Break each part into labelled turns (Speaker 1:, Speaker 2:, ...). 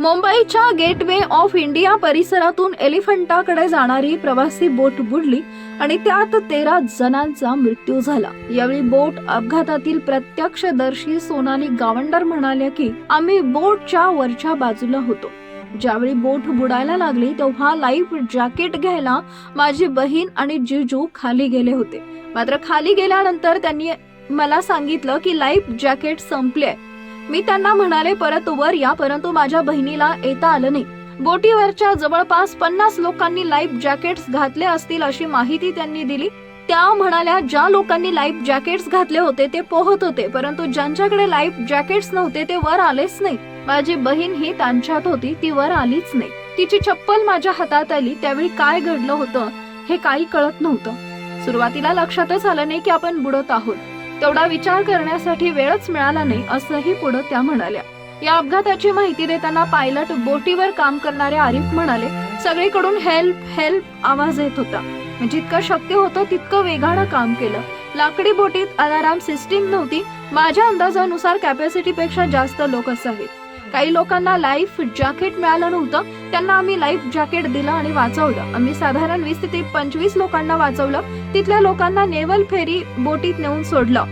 Speaker 1: मुंबईच्या gateway of India परिसरातून एलिफंटाकडे जाणारी प्रवासी बोट बुडली आणि त्यात तेरा जणांचा मृत्यू झाला. यावेळी बोट अपघातातील प्रत्यक्षदर्शी सोनाली गावंडर म्हणाल्या की आम्ही बोटच्या वरच्या बाजूला होतो. ज्यावेळी बोट बुडायला लागली तेव्हा लाईफ जॅकेट घ्यायला माझी बहीण आणि जिजू खाली गेले होते. मात्र खाली गेल्यानंतर त्यांनी मला सांगितलं की लाईफ जॅकेट संपले मी त्यांना म्हणाले परत वर या परंतु माझ्या बहिणीला येता आलं नाही. बोटीवरच्या जवळपास पन्नास लोकांनी लाईफ जॅकेट्स घातले असतील अशी माहिती त्यांनी दिली. त्या म्हणाल्या ज्या लोकांनी लाईफ जॅकेट्स घातले होते ते पोहत होते परंतु ज्यांच्याकडे लाईफ जॅकेट्स नव्हते ते वर आलेच नाही. माझी बहीण ही त्यांच्यात होती ती वर आलीच नाही. तिची चप्पल माझ्या हातात आली त्यावेळी काय घडलं होतं हे काही कळत नव्हतं. सुरुवातीला लक्षातच आलं नाही की आपण बुडत आहोत. तेवढा विचार करण्यासाठी वेळच मिळाला नाही असंही पुढे त्या म्हणाल्या. या अपघाताची माहिती देताना पायलट बोटीवर काम करणारे आरिफ म्हणाले सगळीकडून हेल्प हेल्प आवाज येत होता. जितकं शक्य होतं तितकं वेगानं काम केलं. लाकडी बोटीत अलाराम सिस्टीम नव्हती. माझ्या अंदाजानुसार कॅपॅसिटी पेक्षा जास्त लोक असावेत. काही लोकांना लाईफ जॅकेट मिळालं नव्हतं. त्यांना आम्ही लाईफ जॅकेट दिलं आणि वाचवलं. आम्ही साधारण वीस ते पंचवीस लोकांना वाचवलं. तिथल्या लोकांना नेवल फेरी बोटीत नेऊन सोडलं.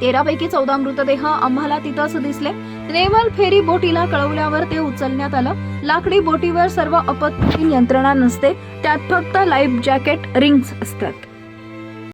Speaker 1: तेरापैकी चौदा मृतदेह आम्हाला तिथंच दिसले. नेवल फेरी बोटीला कळवल्यावर ते उचलण्यात आलं. लाकडी बोटीवर सर्व आपत्ती यंत्रणा नसते. त्यात फक्त लाईफ जॅकेट रिंग्स असतात.